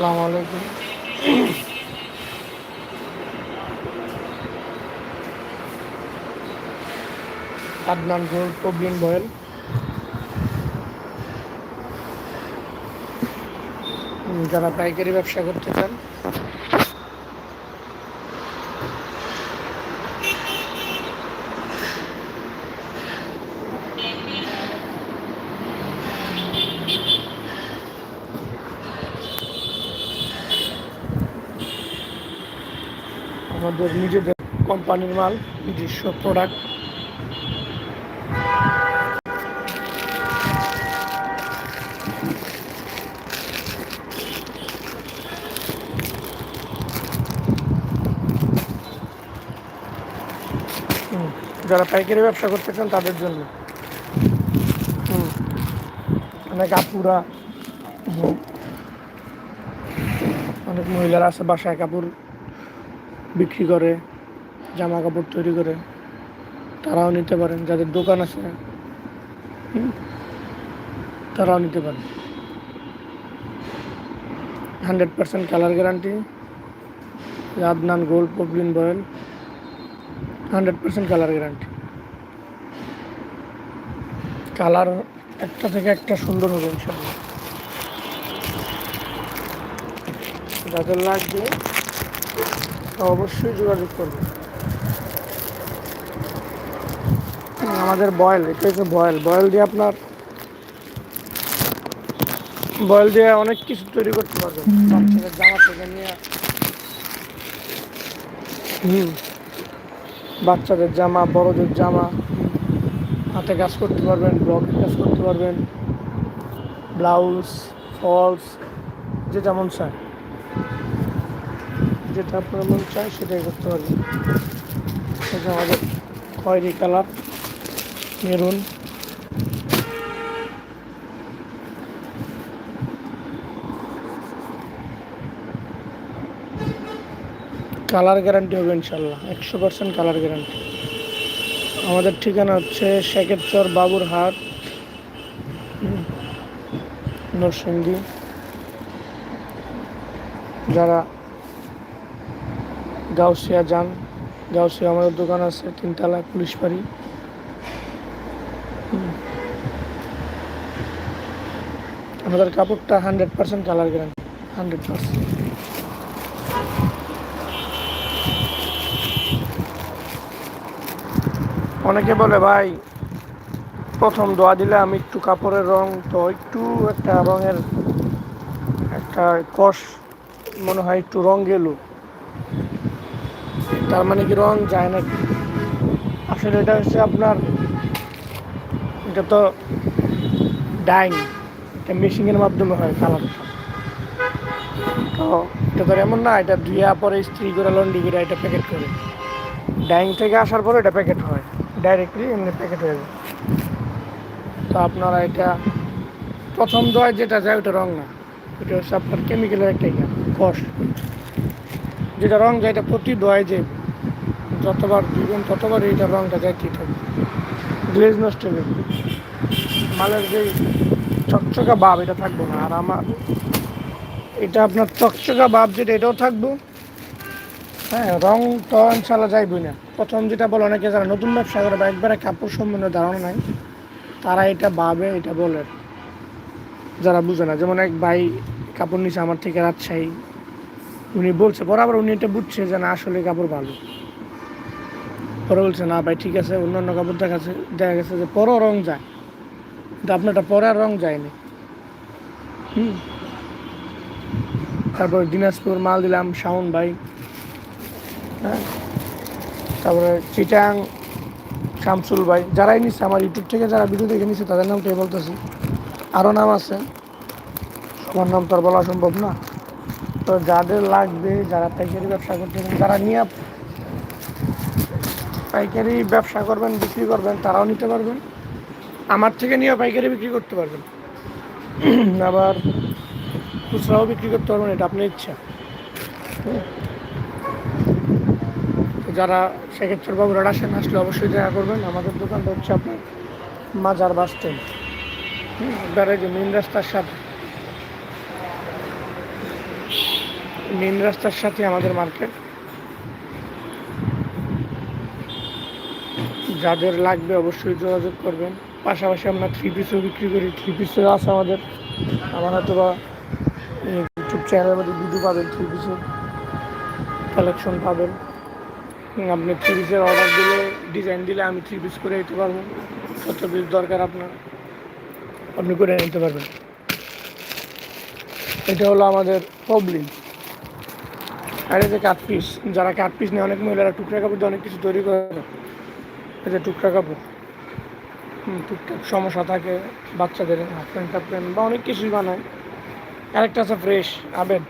আসসালামু আলাইকুম। Adnan gold poplin voile. যারা পাইকারি ব্যবসা করতে চান আমাদের নিজেদের কোম্পানির মাল, নিজস্ব প্রোডাক্ট যারা পাইকারি ব্যবসা করতে চান তাদের জন্য। অনেক আপুরা অনেক মহিলারা আছে বাসায় কাপড় বিক্রি করে জামা কাপড় তৈরি করে, তারাও নিতে পারেন। যাদের দোকান আছে তারাও নিতে পারেন। Hundred percent colour guarantee. Adnan gold poplin voile, hundred percent colour guarantee. Colour একটা থেকে একটা সুন্দর হবে ইনশাল্লাহ যাদের লাগবে অবশ্যই যোগাযোগ করবে। আমাদের বয়েল এটা হচ্ছে বয়েল। বয়েল দিয়ে আপনার বয়েল দিয়ে অনেক কিছু তৈরি করতে পারবেন। বাচ্চাদের জামা থেকে নিয়ে হুম। বাচ্চাদের জামা বড়দের জামা হাতে কাজ করতে পারবেন ব্লকের কাজ করতে পারবেন ব্লাউজ ফলস যে যেমন চায়। যেটা আপনার মন চায় সেটাই করতে পারবেন। আমাদের খয়েরি কালার, মেরুন। কালার গ্যারান্টি হবে ইনশাল্লাহ, একশো পার্সেন্ট কালার গ্যারান্টি। আমাদের ঠিকানা হচ্ছে শেখেরচর বাবুরহাট, নরসিংদী। যারা গাউসিয়া যান। গাউসিয়া আমাদের দোকান আছে তিনতলা পুলিশ বাড়ি। আমাদের কাপড়টা hundred percent colour guarantee hundred percent অনেকে বলে, ভাই, প্রথম দোয়া দিলে আমি একটু কাপড়ের রং তো একটু একটা রঙের একটা কষ, মনে হয় একটু রং গেল তার মানে কি রং যায় নাকি? আসলে এটা হচ্ছে আপনার, এটা তো ডাইং, এটা মেশিনের মাধ্যমে হয় কালারটা তো এটা তো এমন না, এটা ধুয়ে পরে স্ত্রী করে লন্ডি করে এটা প্যাকেট করে। ডাইং থেকে আসার পরে এটা প্যাকেট হয় ডাইরেক্টলি এমনি প্যাকেট হয়ে যায়। তো আপনারা এটা প্রথম দোয়ায় যেটা যায় ওটা রং না, এটা হচ্ছে আপনার কেমিক্যালের একটা ইয়া কষ যেটা রং যায় এটা প্রতি দোয়ায় যে যতবার দিবেন ততবার এইটা রংটা যাইতেই থাকবে গ্লেজ নষ্ট হবে মালের যে চকচকা বাপ, এটা থাকব না। আর আমার এটা আপনার চকচকা বাপ যেটা, এটাও থাকব। হ্যাঁ রং তো ইনশাল্লাহ যাইবই না। প্রথম যেটা বলে, অনেকে যারা নতুন ব্যবসা করে বা একবারে কাপড় সম্বন্ধে ধারণা নাই, তারা এটা ভাবে, এটা বলে। যারা বুঝে না, যেমন এক ভাই কাপড় নিছে আমার থেকে রাজশাহী। উনি বলছে, বরাবর উনি এটা বুঝছে যে না, আসলে কাপড় ভালো। পরে বলছে, না ভাই, ঠিক আছে, অন্য অন্য কাপড় দেখা গেছে দেখা গেছে যে পরও রং যায়। কিন্তু আপনারটা পরে আর রং যায়নি। হুম। তারপরে দিনাজপুর মাল দিলাম, শাওন ভাই। হ্যাঁ। তারপরে চিটাং, শামসুল ভাই। যারাই নিচ্ছে আমার ইউটিউব থেকে, যারা ভিডিও দেখে নিচ্ছে তাদের নামটাই বলতেছি। আরও নাম আছে। সবার নাম তো আর বলা সম্ভব না। তো যাদের লাগবে, যারা পাইকারি ব্যবসা করতে যারা নিয়ে পাইকারি ব্যবসা করবেন, বিক্রি করবেন, তারাও নিতে পারবেন। আমার থেকে নিয়ে পাইকারি বিক্রি করতে পারবেন। আবার খুচরাও বিক্রি করতে পারবেন, এটা আপনার ইচ্ছা। যারা সেক্ষেত্রে বাবুরা আসেন, আসলে অবশ্যই দেখা করবেন। আমাদের দোকানটা হচ্ছে আপনার মাজার বাস স্ট্যান্ড। যে মেন রাস্তার সাথে। মেন রাস্তার সাথে আমাদের মার্কেট। যাদের লাগবে অবশ্যই যোগাযোগ করবেন। পাশাপাশি আমরা থ্রি পিসও বিক্রি করি। থ্রি পিসও আছে আমাদের। আমার হয়তো বা ইউটিউব চ্যানেলের মধ্যে ভিডিও পাবেন থ্রি পিসের কালেকশন পাবেন। আপনি থ্রি পিসের অর্ডার দিলে ডিজাইন দিলে আমি থ্রি পিস করে দিতে পারব। কত পিস দরকার আপনার? আপনি করে নিতে পারবেন। এটা হলো আমাদের প্রবলেম আর এই যে কাঠ পিস যারা কাঠ পিস নেয় অনেক মহিলারা টুকরা কাপড় দিয়ে অনেক কিছু তৈরি করে যে টুকরা কাপড়। টুকটাক সমস্যা থাকে বাচ্চাদের হাফ প্যান্ট হাফ প্যান্ট বা অনেক কিছুই বানায়। আরেকটা আছে ফ্রেশ আবেদ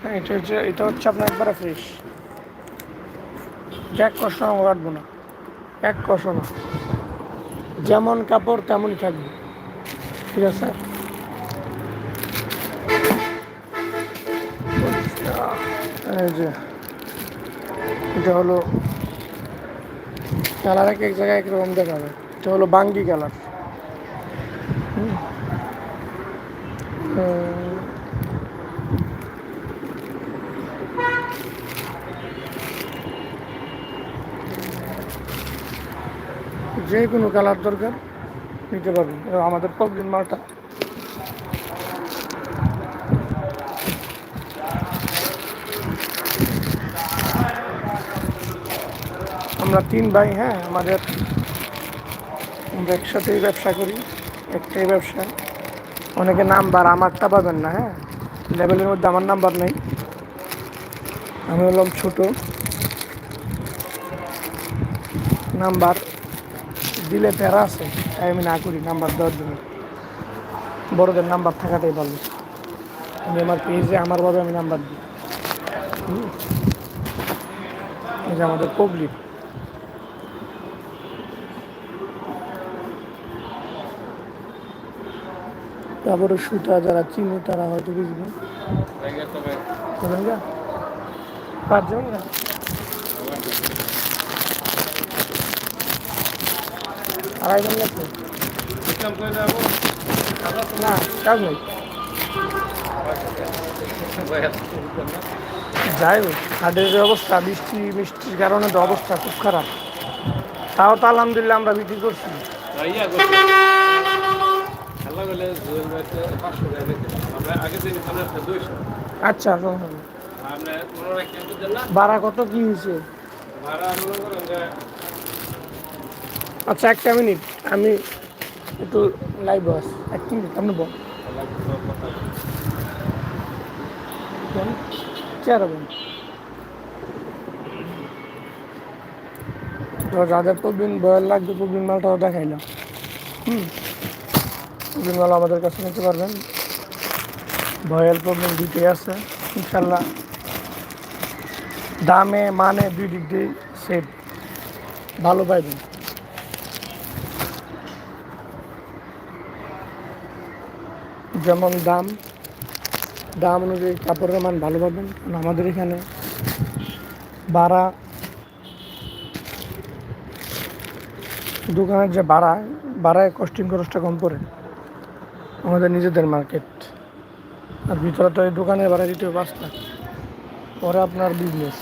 হ্যাঁ এটা হচ্ছে এটা হচ্ছে আপনার একবারে ফ্রেশ। এক কষ্ট কাটবো না। এক কষ্ট না। যেমন কাপড় তেমনই থাকবে। ঠিক আছে এই যে, এটা হলো কালার এক এক জায়গায় একরকম দেখাবে। এটা হলো বাঙ্গি কালার। যে কোনো কালার দরকার, নিতে পারবেন। আমাদের প্রবলেম মালটা। আমরা তিন ভাই হ্যাঁ আমাদের আমরা একসাথেই ব্যবসা করি, একটাই ব্যবসা। অনেকে নাম্বার আমারটা পাবেন না হ্যাঁ লেভেলের মধ্যে আমার নাম্বার নেই। আমি হলাম ছোট। নাম্বার দিলে প্যারা আছে, তাই আমি না করি নাম্বার দেওয়ার জন্য। বড়দের নাম্বার থাকাটাই ভালো। আমি আমার পেজে আমার ভাবে আমি নাম্বার দিই। যে আমাদের পাবলিক। তারপরে সুতা যারা চিনে তারা হয়তো বুঝবে। পাঁচজন না? লাগবে না কাজ নেই। যাই হোক, হাটের অবস্থা, বৃষ্টি বৃষ্টির কারণে তো অবস্থা খুব খারাপ। তাও তো আলহামদুলিল্লাহ আমরা বিক্রি করছি খেলা গেলে জোয়েল ভাইতে পাঁচশো টাকা দিতে আমরা আগে দিন খেলা দুইশো আচ্ছা দেন না ভাড়া কত কি হয়েছে? আচ্ছা একটা মিনিট। আমি একটু লাইভ বস এক মিনিট আপনি বল। চেয়ার বল। তো যাদের প্রবীণ বয়াল লাগবে প্রবীণ মালটাও দেখাইলাম। হুম। মাল আমাদের কাছে নিতে পারবেন। ভয়াল প্রবলেম দুইটাই আছে ইনশাল্লাহ দামে মানে দুই দিক দিয়ে সেট ভালো পাইবেন যেমন দাম দাম অনুযায়ী কাপড়ের মান ভালো পাবেন, কারণ আমাদের এখানে ভাড়া দোকানের যে ভাড়া, ভাড়ায় কস্টিং খরচটা কম পড়ে। আমাদের নিজেদের মার্কেট আর ভিতরে তো এই দোকানের ভাড়া দিতে হবে পাঁচ লাখ পরে আপনার বিজনেস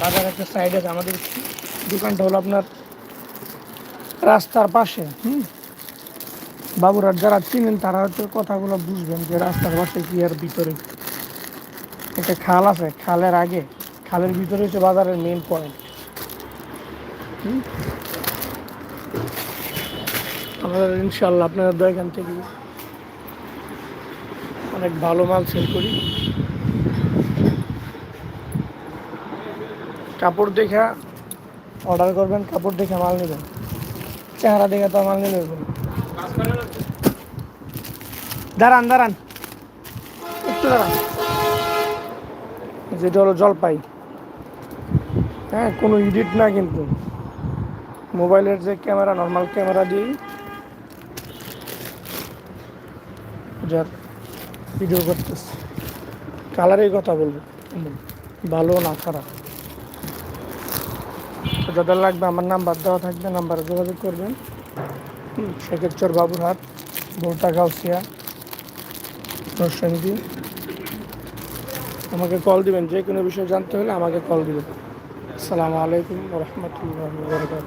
বাজার একটা সাইড আছে, আমাদের দোকানটা হলো আপনার রাস্তার পাশে, হুম? বাবুরার যারা চিনেন তারা হয়তো কথাগুলো বুঝবেন যে রাস্তার পাশে কি আর ভিতরে। একটা খাল আছে, খালের আগে। খালের ভিতরে হচ্ছে বাজারের মেন পয়েন্ট আমাদের ইনশাল্লাহ আপনাদের দোকান থেকে অনেক ভালো মাল সেল করি। কাপড় দেখা, অর্ডার করবেন, কাপড় দেখে মাল নেবেন। চেহারা দেখে তো মাল নেবেন দাঁড়ান দাঁড়ান। একটু দাঁড়ান। যেটা হলো জলপাই। হ্যাঁ কোনো এডিট না কিন্তু। মোবাইলের যে ক্যামেরা নর্মাল ক্যামেরা দিয়ে যার ভিডিও করতেছে। কালারেই কথা বলব। ভালো না খারাপ? যাদের লাগবে আমার নাম্বার দেওয়া থাকবে নাম্বারে যোগাযোগ করবেন। শেখেরচর বাবুরহাট বৌটা গাউসিয়া নরসিংদী আমাকে কল দিবেন, যে কোনো বিষয়ে জানতে হলে আমাকে কল দিবেন। আসসালামু আলাইকুম রহমতুল্লাহ বরকাত